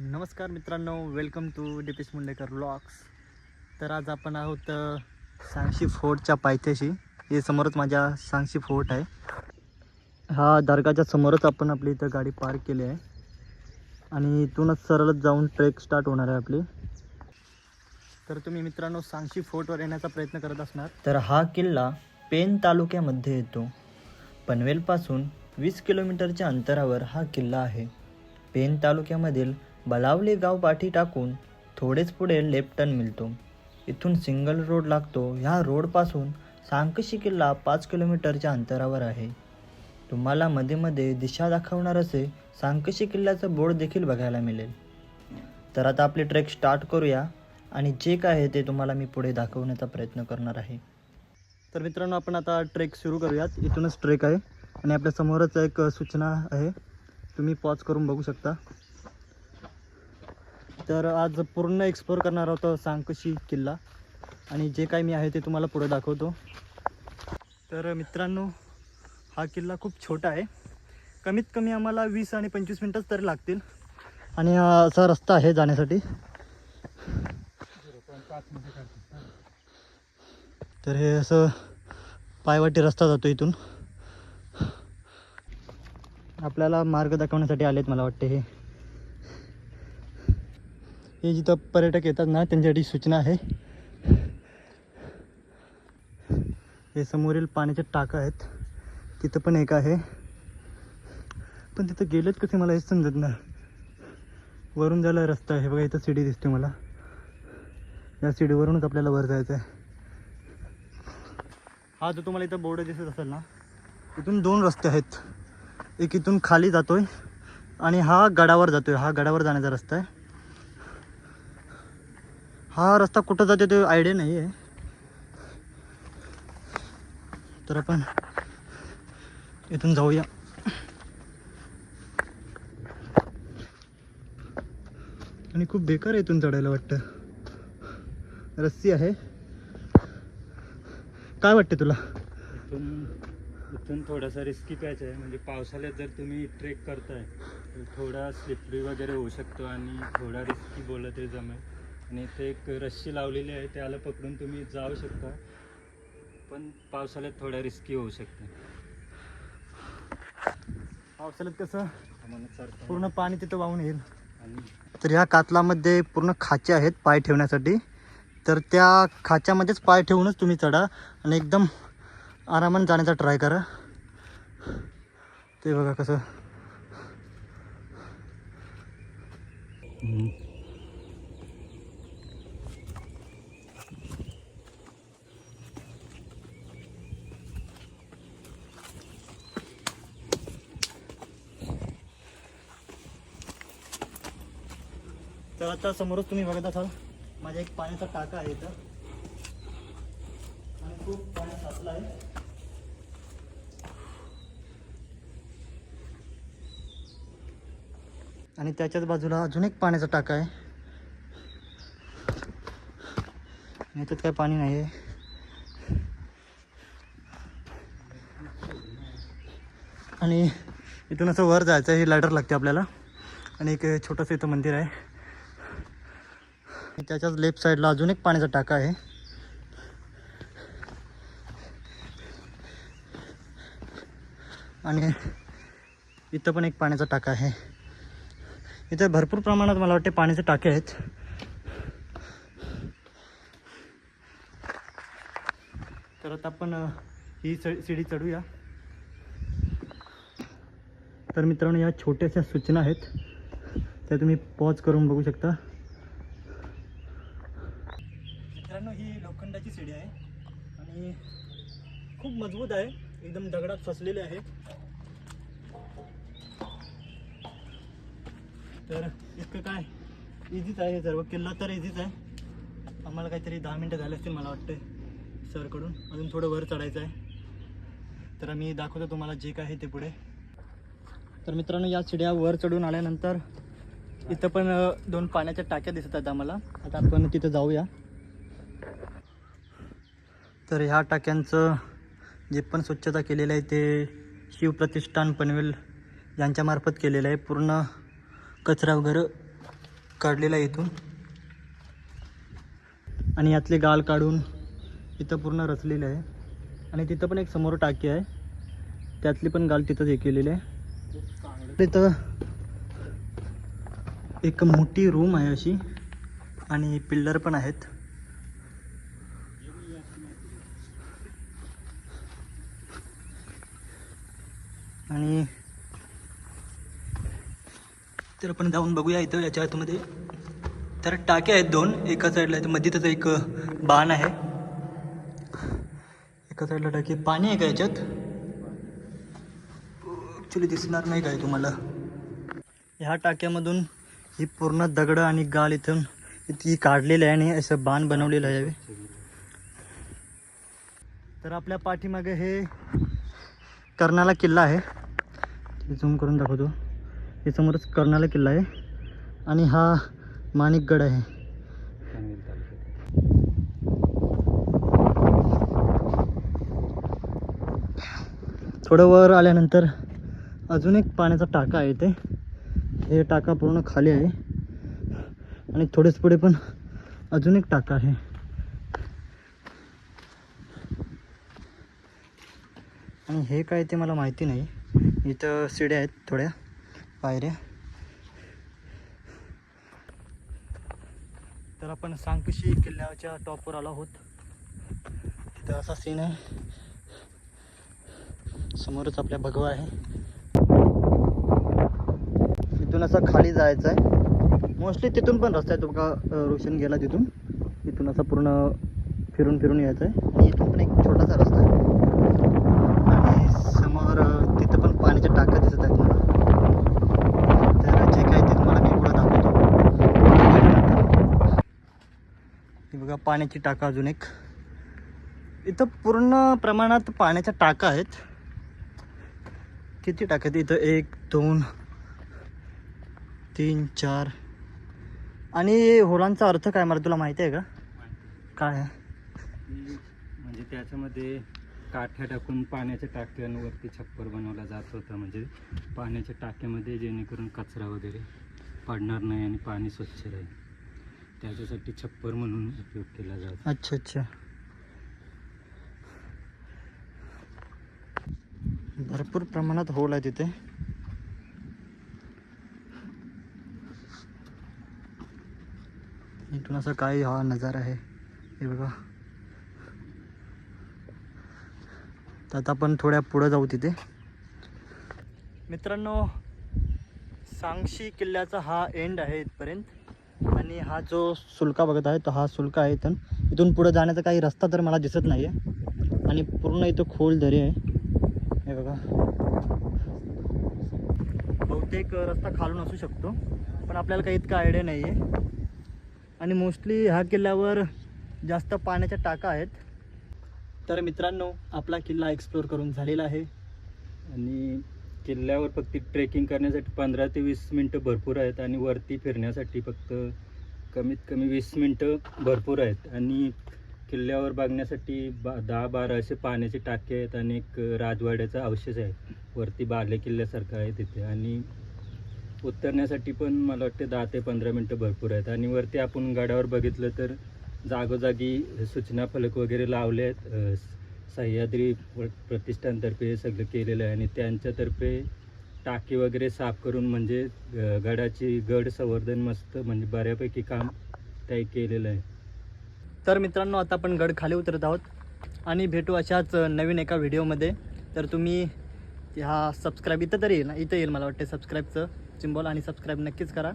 नमस्कार मित्रांनो welcome to Deepesh Mundekar blogs तर आज आपण आहोत सांगशी फोर्टच्या पायथ्याशी. हे समोरच माझ्या सांगशी फोर्ट आहे. हा दर्गाच्या समोरच आपण आपली इथं गाडी पार्क केली आहे. आणि इथूनच सरळच जाऊन ट्रेक स्टार्ट होणार आहे आपली. तर तुम्ही मित्रांनो सांगशी फोर्टवर येण्याचा प्रयत्न करत असणार. तर हा किल्ला पेन तालुक्यामध्ये येतो. पनवेलपासून वीस किलोमीटरच्या अंतरावर हा किल्ला आहे. पेन तालुक्यामधील बलावली गाव पाठी टाकून थोडेच पुढे लेफ्टन मिळतो इथून सिंगल रोड लागतो. ह्या रोडपासून सांकशी किल्ला पाच किलोमीटरच्या अंतरावर आहे. तुम्हाला मध्ये मध्ये दिशा दाखवणार असे सांकशी किल्ल्याचं बोर्ड देखील बघायला मिळेल. तर आता आपली ट्रेक स्टार्ट करूया आणि जे काय आहे ते तुम्हाला मी पुढे दाखवण्याचा प्रयत्न करणार आहे. तर मित्रांनो आपण आता ट्रेक सुरू करूयात. इथूनच ट्रेक आहे आणि आपल्या समोरच एक सूचना आहे. तुम्ही पॉज करून बघू शकता. तर आज पूर्ण एक्सप्लोर करणार आहोत सांकशी किल्ला. आणि जे काही मी आहे ते तुम्हाला पुढे दाखवतो. तर मित्रांनो हा किल्ला खूप छोटा आहे. कमीत कमी आम्हाला वीस आणि पंचवीस मिनटंच तरी लागतील. आणि असा रस्ता आहे जाण्यासाठी. तर हे असं पायवाटी रस्ता जातो इथून. आपल्याला मार्ग दाखवण्यासाठी आलेत मला वाटते हे. हे जिथं पर्यटक येतात ना त्यांच्यासाठी सूचना आहे. हे समोरील पाण्याचे टाकं आहेत. तिथं पण एक आहे. पण तिथं गेलेत कसे मला हेच समजत ना. वरून जायला रस्ता आहे. बघा इथं सीडी दिसते मला. या सीडीवरूनच आपल्याला वर जायचं आहे. हा जो तुम्हाला इथं बोर्ड दिसत असेल ना इथून दोन रस्ते आहेत. एक इथून खाली जातोय आणि हा गडावर जातोय. हा गडावर जाण्याचा रस्ता आहे. हा रस्ता कुठं जातो ते आयडिया नाही आहे तर आपण इथून जाऊया. आणि खूप बेकार आहे इथून चढायला वाटतं. रस्सी आहे. काय वाटते तुला? इथून इथून थोडासा रिस्की पॅच आहे. म्हणजे पावसाळ्यात जर तुम्ही ट्रेक करताय तर थोडा स्लिपरी वगैरे होऊ शकतो आणि थोडा रिस्की बोलत तरी जमेल. आणि इथे एक रस्सी लावलेली आहे त्याला पकडून तुम्ही जाऊ शकता. पण पावसाळ्यात थोडा रिस्की होऊ शकते. पावसाळ्यात कसं? पूर्ण पाणी तिथं वाहून येईल. तर ह्या कातलामध्ये पूर्ण खाचे आहेत पाय ठेवण्यासाठी. तर त्या खाच्यामध्येच पाय ठेवूनच तुम्ही चढा आणि एकदम आरामाने जाण्याचा ट्राय करा. ते बघा कसं. तर आता समोरच तुम्ही बघत असाल माझ्या एक पाण्याचा टाका आहे इथं. आणि खूप पाणी साचलं आहे. आणि त्याच्याच बाजूला अजून एक पाण्याचा टाका आहे. आणि याच्यात काय पाणी नाही आहे आणि इथून असं वर जायचं आहे हे लॅडर लागते आपल्याला. आणि एक छोटंसं इथं मंदिर आहे. त्याच्याच लेफ्ट साईडला अजून एक पाण्याचा टाका आहे. आणि इथं पण एक पाण्याचा टाका आहे. इथं भरपूर प्रमाणात मला वाटते पाण्याचे टाके आहेत. तर आता आपण ही स- चढूया. तर मित्रांनो या छोट्याशा सूचना आहेत. त्या तुम्ही पॉज करून बघू शकता मित्रांनो ही लोखंडाची शिडी आहे आणि खूप मजबूत आहे. एकदम दगडात फसलेली आहे. तर इतकं काय? इझीच आहे सर्व. किल्ला तर इझीच आहे. आम्हाला काहीतरी दहा मिनटं झाले असतील मला वाटते सरकडून. अजून थोडं वर चढायचं आहे. तर मी दाखवतो तुम्हाला जे काय आहे ते पुढे. तर मित्रांनो या चिड्या वर चढून आल्यानंतर इथं पण दोन पाण्याच्या टाक्या दिसत आहेत आम्हाला. आता आपण तिथं जाऊया. तर ह्या टाक्यांचं जे पण स्वच्छता केलेलं आहे ते शिवप्रतिष्ठान पनवेल यांच्यामार्फत केलेलं आहे. पूर्ण कचरा वगैरे काढलेला आहे इथून. आणि यातले गाल काढून इथं पूर्ण रचलेलं आहे. आणि तिथं पण एक समोर टाकी आहे. त्यातली पण गाल तिथंच हे केलेली आहे. तिथं एक मोठी रूम आहे अशी. आणि पिल्लर पण आहेत. आणि तर आपण जाऊन बघूया इथं याच्या आतमध्ये. तर टाके आहेत दोन एका साईडला आहेत मध्ये त्याचं एक बाण आहे. एका साईडला टाकी पाणी आहे का याच्यात? ॲक्च्युली दिसणार नाही काय तुम्हाला. ह्या टाक्यामधून ही पूर्ण दगडं आणि गाल इथून ती काढलेलं आहे आणि असं बाण बनवलेलं आहे तर आपल्या पाठीमागे हे कर्नाला किल्ला आहे. झूम करून दाखवतो. हे समोरच कर्नाला किल्ला आहे. आणि हा माणिकगड आहे. थोडं वर आल्यानंतर अजून एक पाण्याचा टाका आहे इथे. हे टाका पूर्ण खाली आहे. आणि थोडेच पुढे पण अजून एक टाका आहे. आणि हे काय ते मला माहिती नाही. इथं शिड्या आहेत थोड्या पायऱ्या. तर आपण सांकशी किल्ल्याच्या टॉपवर आलो आहोत. तिथं असा सीन आहे. समोरच आपल्या भगवा आहे. तिथून असं खाली जायचं आहे मोस्टली तिथून पण रस्ता आहे तो बघा रोशन गेला तिथून. तिथून असं पूर्ण फिरून फिरून यायचं आहे आणि इथून पण एक छोटासा रस्ता आहे आणि समोर अं, तिथं पण पाण्याच्या टाक्या दिसत आहेत मला. तर जे काय ते तुम्हाला मी पुढं दाखवतो. हे बघा पाण्याची टाका अजून एक. इथं पूर्ण प्रमाणात पाण्याच्या टाका आहेत. किती टाक्यात इथं एक दोन तीन चार. आणि होलांचा अर्थ काय मला तुला माहिती आहे का? काय? म्हणजे त्याच्यामध्ये काठ्या टाकून पाण्याच्या टाक्यांवरती छप्पर बनवला जात होता. म्हणजे पाण्याच्या टाक्यामध्ये जेणेकरून कचरा वगैरे पडणार नाही आणि पाणी स्वच्छ राहील. त्याच्यासाठी छप्पर म्हणून उपयोग केला जातो. अच्छा अच्छा. भरपूर प्रमाणात होल आहे तिथे. इथून असं काही हा नजारा आहे. हे बघा. तर आता आपण थोड्या पुढं जाऊ तिथे. मित्रांनो सांगशी किल्ल्याचा हा एंड आहे इथपर्यंत. आणि हा जो सुलका बघत आहे तो हा सुलका आहे इथून. इथून पुढं जाण्याचा काही रस्ता तर मला दिसत नाही आहे आणि पूर्ण इथं खोल दरी आहे. हे बघा. बहुतेक रस्ता खालून असू शकतो पण आपल्याला काही इतका आयडिया नाही आहे आणि मोस्टली ह्या किल्ल्यावर जास्त पाण्याच्या टाका आहेत. तर मित्रांनो आपला किल्ला एक्सप्लोअर करून झालेला आहे. आणि किल्ल्यावर फक्त ट्रेकिंग करण्यासाठी पंधरा ते वीस मिनटं भरपूर आहेत आणि वरती फिरण्यासाठी फक्त कमीत कमी वीस मिनटं भरपूर आहेत. आणि किल्ल्यावर बघण्यासाठी बा दहा बारा असे पाण्याचे टाके आहेत आणि एक राजवाड्याचा अवशेष आहे. वरती बाले किल्ल्यासारखं आहे तिथे. आणि उतरण्यासाठी पण मला वाटते दहा ते पंधरा मिनटं भरपूर आहेत. आणि वरती आपण गडावर बघितलं तर जागोजागी सूचना फलक वगैरे लावले आहेत सह्याद्री प्रतिष्ठानतर्फे हे सगळं केलेलं आहे आणि त्यांच्यातर्फे टाकी वगैरे साफ करून म्हणजे गडाची गड संवर्धन मस्त म्हणजे बऱ्यापैकी काम ते केलेलं आहे. तर मित्रांनो आता आपण गड खाली उतरत आहोत आणि भेटू अशाच नवीन एका व्हिडिओमध्ये. तर तुम्ही हा सबस्क्राईब इथं तरी येईल ना? इथं येईल मला वाटते सबस्क्राईबचं सिम्बॉल आणि सबस्क्राईब नक्कीच करा.